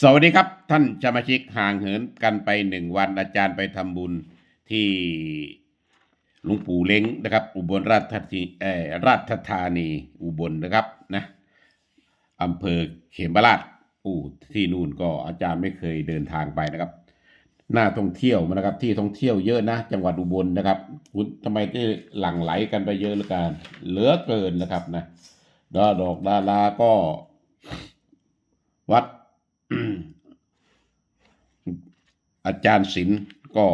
สวัสดีครับ ท่านสมาชิกห่างเหินกันไปหนึ่งวันอาจารย์ไปทำบุญที่หลวงปู่เล้งนะครับ อุบลราชธานีเออราชธานีอุบลนะครับนะอำเภอเขมราชอู้ที่นู่นก็อาจารย์ไม่เคยเดินทางไปนะครับน่าท่องเที่ยวนะครับ ที่ท่องเที่ยวเยอะนะ จังหวัดอุบลนะครับคุณทำไมที่หลั่งไหลกันไปเยอะเหลือเกินเหลือเกินนะครับนะดอกดาราก็วัด อาจารย์ศิลป์ก็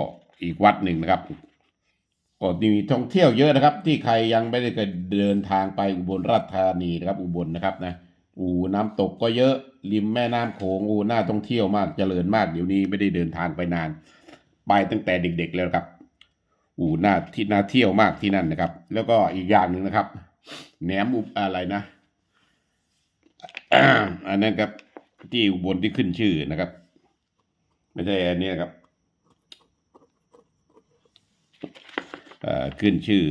อีกวัดหนึ่งนะครับก็มีท่องเที่ยวเยอะนะครับ ที่ใครยังไม่ได้เคยเดินทางไปอุบลราชธานีนะครับ อุบลนะครับนะอูน้ำตกก็เยอะริมแม่น้ำโขงอูน่าท่องเที่ยวมากเจริญมากเดี๋ยวนี้ไม่ได้เดินทางไปนาน ไปตั้งแต่เด็ก ๆ แล้วครับ อูน่าที่น่าเที่ยวมากที่นั่นนะครับ แล้วก็อีกอย่างหนึ่งนะครับแหนมอุบอะไรนะอันนั้นครับที่อุบลที่ขึ้นชื่อนะครับ ไม่ใช่อันนี้ครับอ่อขึ้นชื่อ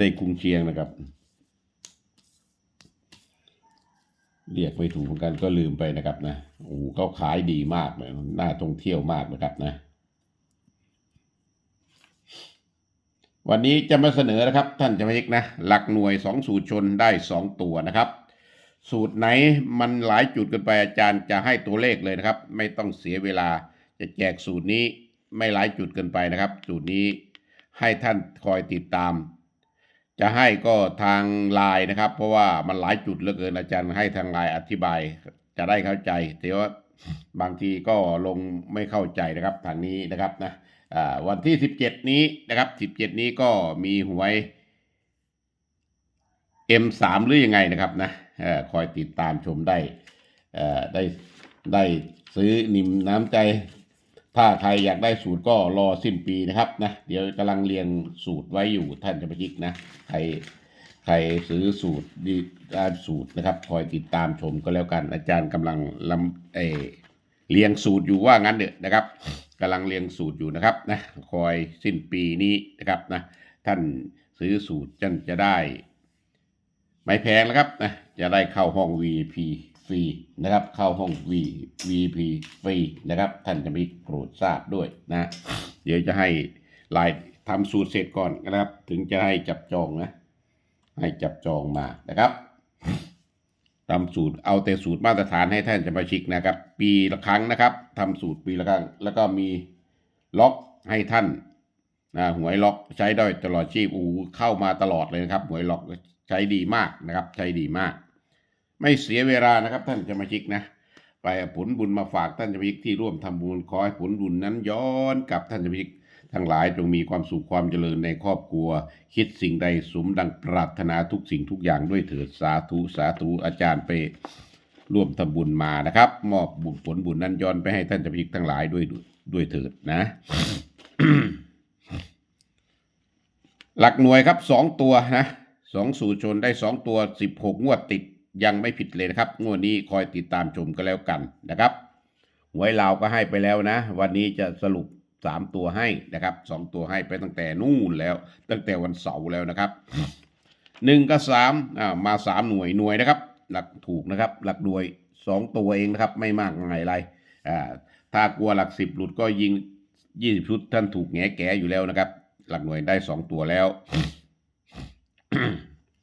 ได้กรุงเชียงนะครับ เรียกไม่ถูกเหมือนกันก็ลืมไปนะครับนะโอ้โหเขาขายดีมากเลยน่าท่องเที่ยวมากนะครับนะ วันนี้จะมาเสนอนะครับ ท่านจะมาเอกนะ หลักหน่วยสองสูตรชนได้สองตัวนะครับ สูตรไหนมันหลายจุดเกันไปอาจารย์จะให้ตัวเลขเลยนะครับ ไม่ต้องเสียเวลาจะแจกสูตรนี้ไม่หลายจุดเกินไปนะครับ สูตรนี้ให้ท่านคอยติดตาม จะให้ก็ทางไลน์นะครับ เพราะว่ามันหลายจุดเหลือเกินอาจารย์ให้ทางไลน์อธิบาย จะได้เข้าใจแต่ว่าบางทีก็ลงไม่เข้าใจนะครับทางนี้นะครับนะวันที่ 17 นี้นะครับ 17 นี้ก็มีหวย M3 หรือยังไงนะครับนะ คอยติดตามชมได้อ่อได้ได้ซื้อนิมน้ำใจ ถ้าใครอยากได้สูตรก็รอสิ้นปีนะครับนะเดี๋ยวกำลังเรียงสูตรไว้อยู่ท่านจะไปยิกนะใครใครซื้อสูตรดีด้านสูตรนะครับ คอยติดตามชมก็แล้วกัน อาจารย์กำลังลำเอเรียงสูตรอยู่ว่างั้นเถอนะครับกำลังเรียงสูตรอยู่นะครับนะคอยสิ้นปีนี้นะครับนะท่านซื้อสูตรท่านจะได้ ไม่แพงแล้วครับนะจะได้เข้าห้อง VIP ฟรีนะครับ เข้าห้อง V VIP ฟรีนะครับ ท่านจะมีโปรดทราบด้วยนะ เดี๋ยวจะให้ลายทำสูตรเสร็จก่อนนะครับ ถึงจะให้จับจองนะ ให้จับจองมานะครับทำสูตรเอาแต่สูตรมาตรฐานให้ท่านสมาชิกนะครับ ปีละครั้งนะครับทำสูตรปีละครั้ง แล้วก็มีล็อกให้ท่านนะหวยล็อกใช้ได้ตลอดชีพอูเข้ามาตลอดเลยนะครับ หวยล็อก ใช้ดีมากนะครับ ใช้ดีมาก ไม่เสียเวลานะครับ ท่านสมาชิกนะ ไปเอาผลบุญมาฝากท่านสมาชิกที่ร่วมทำบุญขอให้ผลบุญนั้นย้อนกับท่านสมาชิกทั้งหลายจงมีความสุขความเจริญในครอบครัว คิดสิ่งใดสมดังปรารถนาทุกสิ่งทุกอย่างด้วยเถิดสาธุสาธุอาจารย์ไปร่วมทำบุญมานะครับ มอบบุญผลบุญนั้นย้อนไปให้ท่านสมาชิกทั้งหลายด้วยด้วยเถิดนะ หลักหน่วยครับสองตัวนะ สองสูตรชนได้สองตัวสิบหกงวดติดยังไม่ผิดเลยนะครับ งวดนี้คอยติดตามชมก็แล้วกันนะครับหวยลาวก็ให้ไปแล้วนะ วันนี้จะสรุปสามตัวให้นะครับสองตัวให้ไปตั้งแต่นู่นแล้ว ตั้งแต่วันเสาร์แล้วนะครับหนึ่งกับสามอ่ามาสามหน่วยหน่วยนะครับ หลักถูกนะครับ หลักหน่วยสองตัวเองนะครับ ไม่มากไงไรอ่าถ้ากลัวหลักสิบหลุดก็ยิงยี่สิบชุดท่านถูกแงแกอยู่แล้วนะครับ หลักหน่วยได้สองตัวแล้ว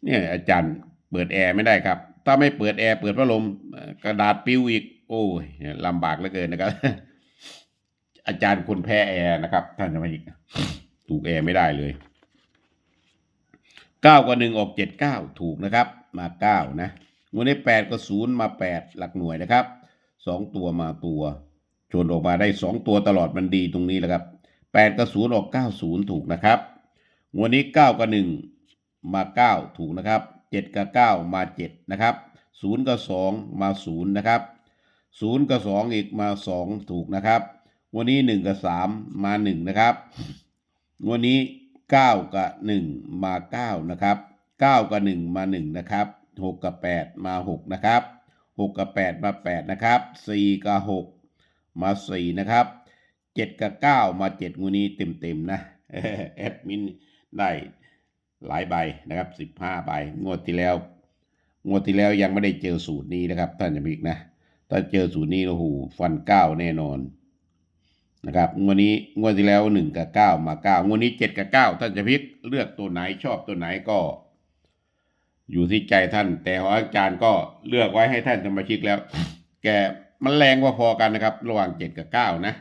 เนี่ยอาจารย์เปิดแอร์ไม่ได้ครับ ถ้าไม่เปิดแอร์เปิดพัดลมกระดาษปิ้วอีก โอ้ยลำบากเหลือเกินนะครับ อาจารย์คนแพ้แอร์นะครับ ท่านจะมาอีกถูกแอร์ไม่ได้เลยเก้ากับหนึ่งออกเจ็ดเก้าถูกนะครับ มาเก้านะวันนี้แปดกับศูนย์มาแปดหลักหน่วยนะครับสองตัวมาตัวชนออกมาได้สองตัวตลอดมันดีตรงนี้แหละครับแปดกับศูนย์ออกเก้าศูนย์ถูกนะครับวันนี้เก้ากับหนึ่ง มาเก้าถูกนะครับเจ็ดกับเก้ามาเจ็ดนะครับศูนย์กับสองมาศูนย์นะครับศูนย์กับสองอีกมาสองถูกนะครับ วันนี้หนึ่งกับสามมาหนึ่งนะครับ วันนี้เก้ากับหนึ่งมาเก้านะครับเก้ากับหนึ่งมาหนึ่งนะครับหกกับแปดมาหกนะครับหกกับแปดมาแปดนะครับสี่กับหกมาสี่นะครับเจ็ดกับเก้ามาเจ็ดงวดนี้เต็มเต็มๆนะแอดมินได้ หลายใบนะครับสิบห้าใบงวดที่แล้ว งวดที่แล้วยังไม่ได้เจอสูตรนี้นะครับ ท่านจะมีกนะถ้าเจอสูตรนี้โอ้โหฟันเก้าแน่นอนนะครับงวดนี้งวดที่แล้วหนึ่งกับเก้ามาเก้างวดนี้เจ็ดกับเก้าท่านจะพิกเลือกตัวไหนชอบตัวไหนก็ อยู่ที่ใจท่าน แต่ของอาจารย์ก็เลือกไว้ให้ท่านสมาชิกแล้ว แกมันแรงพอๆกันนะครับ ระหว่างเจ็ดกับเก้านะ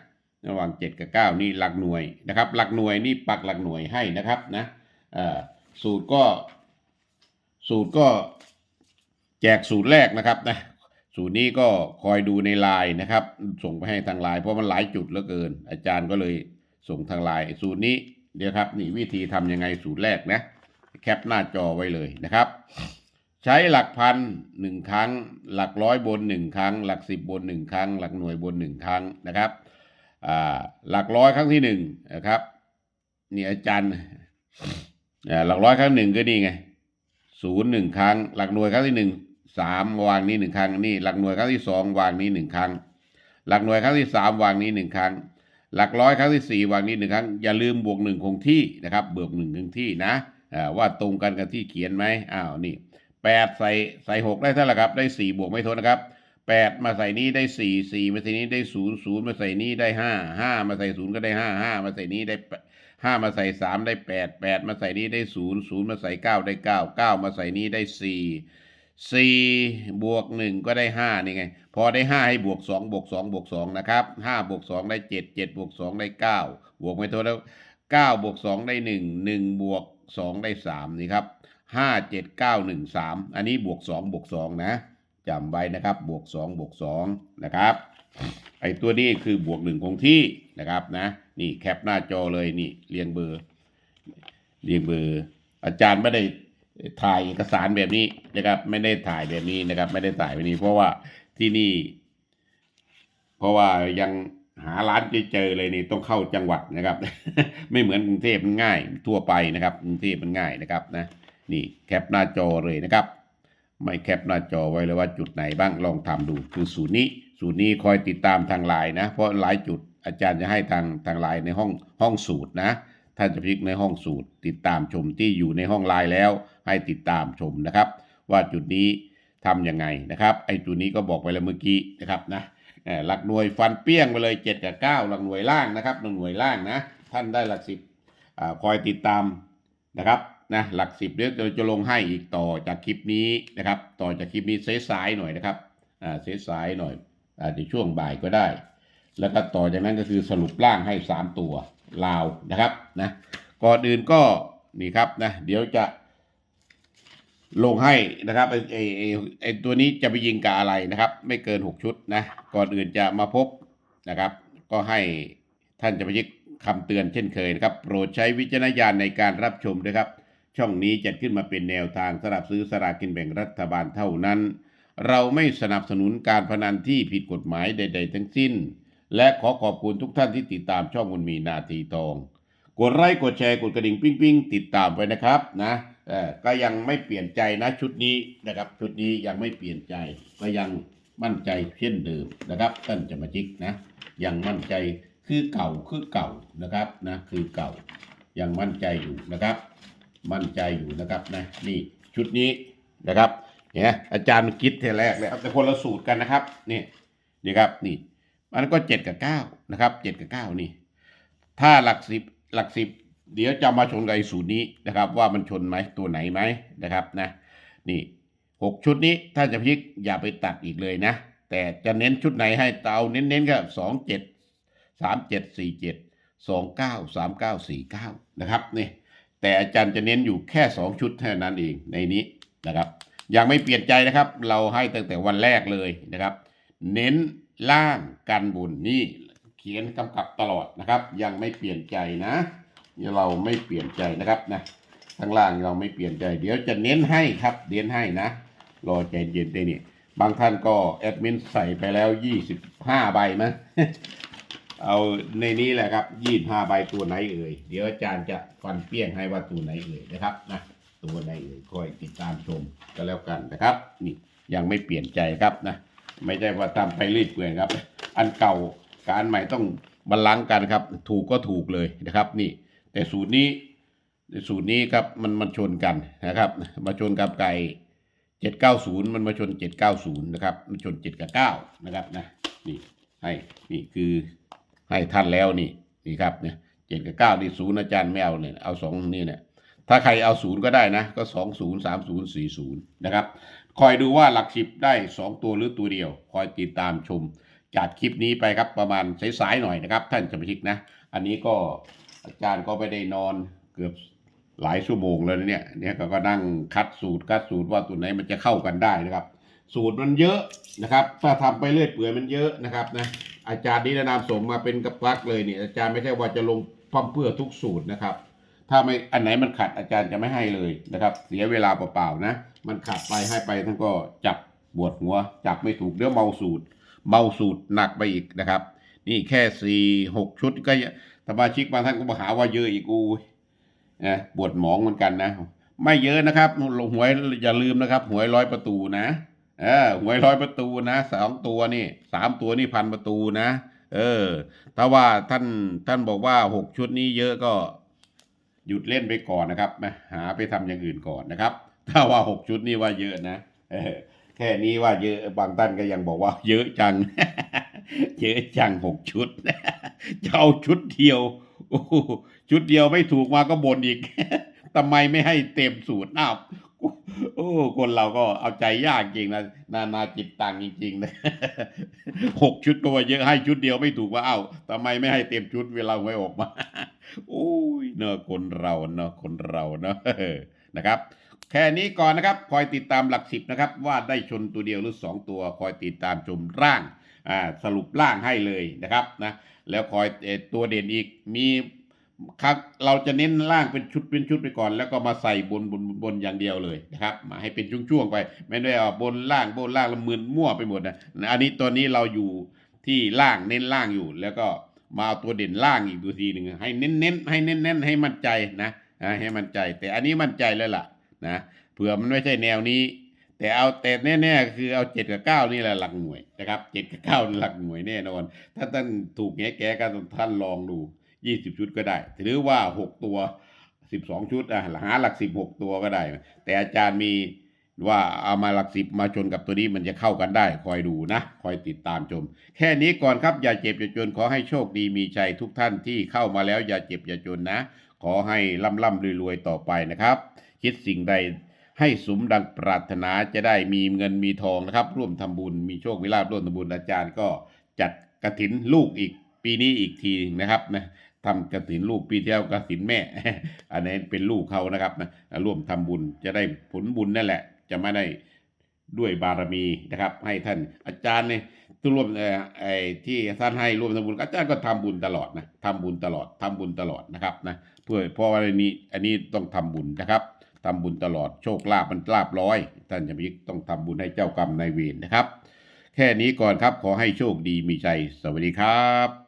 ระหว่างเจ็ดกับเก้านี่หลักหน่วยนะครับ หลักหน่วยนี่ปักหลักหน่วยให้นะครับนะเอ่อ สูตรก็ สูตรก็แจกสูตรแรกนะครับนะสูตรนี้ก็คอยดูในไลน์นะครับ ส่งไปให้ทางไลน์เพราะมันหลายจุดเหลือเกิน อาจารย์ก็เลยส่งทางไลน์สูตรนี้เดี๋ยวครับ นี่วิธีทำยังไงสูตรแรกนะ แคปหน้าจอไว้เลยนะครับ ใช้หลักพันหนึ่งครั้ง หลักร้อยบนหนึ่งครั้ง หลักสิบบนหนึ่งครั้ง หลักหน่วยบนหนึ่งครั้งนะครับหลักร้อยครั้งที่หนึ่งนะครับนี่อาจารย์ หลักร้อยครั้งหนึ่งก็นี่ไงศูนย์หนึ่งครั้ง หลักหน่วยครั้งที่หนึ่งสามวางนี้หนึ่งครั้งนี่หลักหน่วยครั้งที่สองวางนี้หนึ่งครั้ง หลักหน่วยครั้งที่สามวางนี้หนึ่งครั้ง หลักร้อยครั้งที่สี่วางนี้หนึ่งครั้ง อย่าลืมบวกหนึ่งคงที่นะครับบวกหนึ่งคงที่นะว่าตรงกันกับที่เขียนไหมอ้าวนี่แปดใส่ใส่หกได้เท่าไหร่ครับ ได้สี่บวกไม่ทนนะครับแปดมาใส่นี้ได้สี่สี่มาใส่นี้ได้ศูนย์ศูนย์มาใส่นี้ได้ห้าห้ามาใส่ศูนย์ก็ได้ห้าห้ามาใส่นี้ได้ ห้ามาใส่สามได้แปดแปดมาใส่นี้ได้ศูนย์ศูนย์มาใส่เก้าได้เก้าเก้ามาใส่นี้ได้สี่สี่บวกหนึ่งก็ได้ห้านี่ไง พอได้ห้าให้บวกสองบวกสองบวกสองนะครับห้าบวกสองได้เจ็ดเจ็ดบวกสองได้เก้าบวกไม่ทนแล้วเก้าบวกสองได้หนึ่งหนึ่งบวกสองได้สามนี่ครับห้าเจ็ดเก้าหนึ่งสามอันนี้บวกสองบวกสองนะจำไว้นะครับ บวกสองบวกสองนะครับ ไอ้ตัวนี้คือบวกหนึ่งคงที่นะครับนะ นี่แคปหน้าจอเลยนี่เรียงเบอร์ เรียงเบอร์ อาจารย์ไม่ได้ถ่ายเอกสารแบบนี้นะครับ ไม่ได้ถ่ายแบบนี้นะครับ ไม่ได้ถ่ายแบบนี้ เพราะว่าที่นี่ เพราะว่ายังหาร้านไม่เจอเลยนี่ต้องเข้าจังหวัดนะครับ ไม่เหมือนกรุงเทพมันง่าย ทั่วไปนะครับกรุงเทพมันง่ายนะครับนะนี่แคปหน้าจอเลยนะครับ ไม่แคปหน้าจอไว้เลยว่าจุดไหนบ้างลองทำดูคือสูตรนี้สูตรนี้คอยติดตามทางไลน์นะ เพราะหลายจุด อาจารย์จะให้ทางทางไลน์ในห้องห้องสูตรนะท่านจะพลิกในห้องสูตร ติดตามชมที่อยู่ในห้องไลน์แล้ว ให้ติดตามชมนะครับ ว่าจุดนี้ทำยังไงนะครับไอ้จุดนี้ก็บอกไปแล้วเมื่อกี้นะครับนะหลักหน่วยฟันเปี้ยงไปเลย7กับ9หลักหน่วยล่างนะครับหลักหน่วยล่างนะท่านได้หลักสิบอคอยติดตามนะครับนะหลักสิบเดี๋ยวจะลงให้อีกต่อจากคลิปนี้นะครับ ต่อจากคลิปนี้เซสายหน่อยนะครับอ่าเสายหน่อยอาจจะช่วงบ่ายก็ได้ แล้วก็ต่อจากนั้นก็คือสรุปร่างให้สามตัวลาวนะครับนะก่อนอื่นก็นี่ครับนะเดี๋ยวจะลงให้นะครับไอไอไอตัวนี้จะไปยิงกับอะไรนะครับ ไม่เกินหกชุดนะก่อนอื่นจะมาพบนะครับ ก็ให้ท่านจะไปยิกคำเตือนเช่นเคยนะครับ โปรดใช้วิจารณญาณในการรับชมด้วยครับ ช่องนี้จัดขึ้นมาเป็นแนวทางสำหรับซื้อสลากกินแบ่งรัฐบาลเท่านั้น เราไม่สนับสนุนการพนันที่ผิดกฎหมายใด ๆ ทั้งสิ้น และขอขอบคุณทุกท่านที่ติดตามช่องมันมีนาทีทอง กดไลค์กดแชร์กดกระดิ่งปิ้งปิ้งติดตามไปนะครับนะเออก็ยังไม่เปลี่ยนใจนะชุดนี้นะครับ ชุดนี้ยังไม่เปลี่ยนใจก็ยังมั่นใจเช่นเดิมนะครับท่านจะมาจิกนะยังมั่นใจคือเก่าคือเก่านะครับนะคือเก่ายังมั่นใจอยู่นะครับ มั่นใจอยู่นะครับนะนี่ชุดนี้นะครับเนี่ยอาจารย์คิดทีแรกเลยแต่คนละสูตรกันนะครับนี่นี่ครับนี่ มันก็เจ็ดกับเก้านะครับเจ็ดกับเก้านี่ ถ้าหลักสิบหลักสิบเดี๋ยวจะมาชนกับไอ้สูตรนี้นะครับ ว่ามันชนไหมตัวไหนไหมนะครับนะนี่หกชุดนี้ถ้าจะพลิกอย่าไปตัดอีกเลยนะ แต่จะเน้นชุดไหนให้เอาเน้นๆก็สองเจ็ดสามเจ็ดสี่เจ็ดสองเก้าสามเก้าสี่เก้านะครับนี่แต่อาจารย์จะเน้นอยู่แค่สองชุดเท่านั้นเองในนี้นะครับยังไม่เปลี่ยนใจนะครับ เราให้ตั้งแต่วันแรกเลยนะครับ เน้น ล่างกันบุญนี่เขียนกำกับตลอดนะครับ ยังไม่เปลี่ยนใจนะเราไม่เปลี่ยนใจนะครับนะข้างล่างเราไม่เปลี่ยนใจ เดี๋ยวจะเน้นให้ครับเน้นให้นะ รอใจเย็นได้นี่บางท่านก็แอดมินใส่ไปแล้วยี่สิบห้าใบมั้งเอาในนี้แหละครับยี่ห้าใบตัวไหนเอ่ยเดี๋ยวอาจารย์จะฟันเปี้ยงให้ว่าตัวไหนเอ่ยนะครับนะตัวไหนเอ่ยคอยติดตามชมก็แล้วกันนะครับ นี่ยังไม่เปลี่ยนใจครับนะ ไม่ใช่ว่าทำไปรีดเปลือยครับ อันเก่ากับอันใหม่ต้องบาลานซ์กันครับ ถูกก็ถูกเลยนะครับ นี่ แต่สูตรนี้สูตรนี้ครับมันมันชนกันนะครับ มาชนกับไก่เจ็ดเก้าศูนย์มันมาชนเจ็ดเก้าศูนย์นะครับมันชนเจ็ดกับเก้านะครับนะนี่ให้นี่คือให้ท่านแล้วนี่นี่ครับเนี่ยเจ็ดกับเก้านี่ศูนย์อาจารย์ไม่เอาเนี่ยเอาสองนี่เนี่ยถ้าใครเอาศูนย์ก็ได้นะ ก็สองศูนย์สามศูนย์สี่ศูนย์นะครับ คอยดูว่าหลักสิบได้สองตัวหรือตัวเดียว คอยติดตามชมจากคลิปนี้ไปครับประมาณสายๆหน่อยนะครับ ท่านสมาชิกนะ อันนี้ก็อาจารย์ก็ไปได้นอนเกือบหลายชั่วโมงแล้วเนี่ยเนี่ยก็ก็นั่งคัดสูตรคัดสูตรว่าตัวไหนมันจะเข้ากันได้นะครับ สูตรมันเยอะนะครับ ถ้าทำไปเรื่อยเปื่อยมันเยอะนะครับนะอาจารย์นิรนามส่งมาเป็นกระปักเลยเนี่ยอาจารย์ไม่ใช่ว่าจะลงพร่อมเพื่อทุกสูตรนะครับ ถ้าไม่อันไหนมันขัดอาจารย์จะไม่ให้เลยนะครับ เสียเวลาเปล่าๆนะ มันขัดไปให้ไปท่านก็จับปวดหัว จับไม่ถูกเดี๋ยวเมาสูตรเมาสูตรหนักไปอีกนะครับ นี่แค่สี่หกชุดก็ยังสมาชิกบางท่านก็มาหาว่าเยอะอีกอูนะปวดหมองเหมือนกันนะ ไม่เยอะนะครับหวยอย่าลืมนะครับ หวยร้อยประตูนะเออหวยร้อยประตูนะสองตัวนี่สามตัวนี่พันประตูนะ เออถ้าว่าท่านท่านบอกว่าหกชุดนี้เยอะก็ หยุดเล่นไปก่อนนะครับนะหาไปทำอย่างอื่นก่อนนะครับ ถ้าว่าหกชุดนี่ว่าเยอะนะแค่นี้ว่าเยอะบางท่านก็ยังบอกว่า เยอะจัง เยอะจังหกชุดจะเอาชุดเดียวอชุดเดียวไม่ถูกมาก็บ่นอีกทำไมไม่ให้เต็มสูตรอ้าวโอ้คนเราก็เอาใจยากจริงนะนานาจิตตังจริงๆนะหกชุดก็ว่าเยอะให้ชุดเดียวไม่ถูกว่าเอ้าทำไมไม่ให้เต็มชุดเวลาหวยออกมา อ้ยเนอะคนเราเนอะคนเราเนอะนะครับ แค่นี้ก่อนนะครับ คอยติดตามหลักสิบนะครับ ว่าได้ชนตัวเดียวหรือสองตัว คอยติดตามชมร่างอ่าสรุปร่างให้เลยนะครับนะแล้วคอยตัวเด่นอีกมีครับเราจะเน้นร่างเป็นชุดเป็นชุดไปก่อน แล้วก็มาใส่บนบนบนบนอย่างเดียวเลยนะครับ มาให้เป็นช่วงๆไป ไม่ได้เอาบนล่างบนล่างแล้วมึนมั่วไปหมดนะอันนี้ตัวนี้เราอยู่ที่ล่างเน้นล่างอยู่แล้วก็ มาเอาตัวเด่นล่างอีกตัวทีหนึ่งให้เน้นเน้นๆให้เน้นเน้นๆให้มั่นใจนะให้มั่นใจ แต่อันนี้มั่นใจแล้วล่ะนะเผื่อมันไม่ใช่แนวนี้ แต่เอาแต่แน่ๆคือเอาเจ็ดกับเก้านี่แหละหลักหน่วยนะครับเจ็ดกับเก้าหลักหน่วยแน่นอน ถ้าท่านถูกแง่แก้ก็ท่านลองดูยี่สิบชุดก็ได้ หรือว่าหกตัวสิบสองชุดอะหาหลักสิบหกตัวก็ได้ แต่อาจารย์มี ว่าเอามาหลักสิบมาชนกับตัวนี้มันจะเข้ากันได้ คอยดูนะ คอยติดตามชม แค่นี้ก่อนครับ อย่าเจ็บอย่าจนขอให้โชคดีมีชัยทุกท่านที่เข้ามาแล้วอย่าเจ็บอย่าจนนะ ขอให้ร่ำร่ำรวยๆต่อไปนะครับ คิดสิ่งใดให้สมดังปรารถนาจะได้มีเงินมีทองนะครับ ร่วมทำบุญมีโชคมีลาภร่วมทำบุญอาจารย์ก็จัดกระถินลูกอีกปีนี้อีกทีนะครับนะทำกระถินลูกปีที่แล้วกระถินแม่ อันนี้เป็นลูกเขานะครับนะร่วมทำบุญจะได้ผลบุญนั่นแหละ จะไม่ได้ด้วยบารมีนะครับ ให้ท่านอาจารย์เนี่ยที่ร่วมไอ้ที่ท่านให้ร่วมทำบุญอาจารย์ก็ทำบุญตลอดนะทำบุญตลอดทำบุญตลอดนะครับนะเพื่อเพราะว่าอันนี้อันนี้ต้องทำบุญนะครับทำบุญตลอดโชคลาภมันลาบร้อย ท่านจะมีต้องทำบุญให้เจ้ากรรมนายเวรนะครับ แค่นี้ก่อนครับขอให้โชคดีมีใจสวัสดีครับ